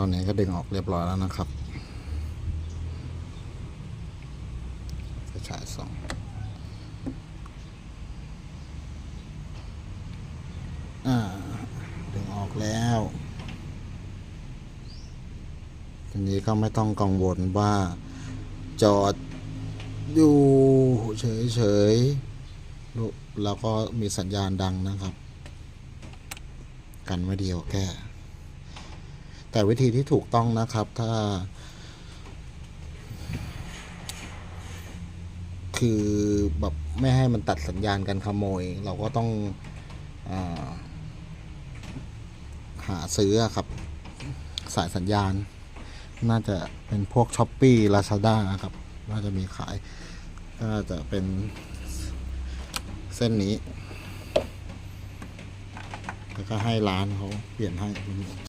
ตอนนี้ก็ดึงออกเรียบร้อยแล้วนะครับไฟฉายสองอ่า ดึงออกแล้วทีนี้ก็ไม่ต้องกังวลว่า จอดอยู่เฉยๆแล้วก็มีสัญญาณดังนะครับ กันไว้เดียวแก้ แต่วิธีที่ถูกต้องนะครับถ้า คือแบบไม่ให้มันตัดสัญญาณการขโมย เราก็ต้องอาหาซื้อครับ สายสัญญาณ น่าจะเป็นพวกช้อปปี้ลาซาด้าครับ น่าจะมีขาย ก็จะเป็นเส้นนี้ แล้วก็ให้ร้านเขาเปลี่ยนให้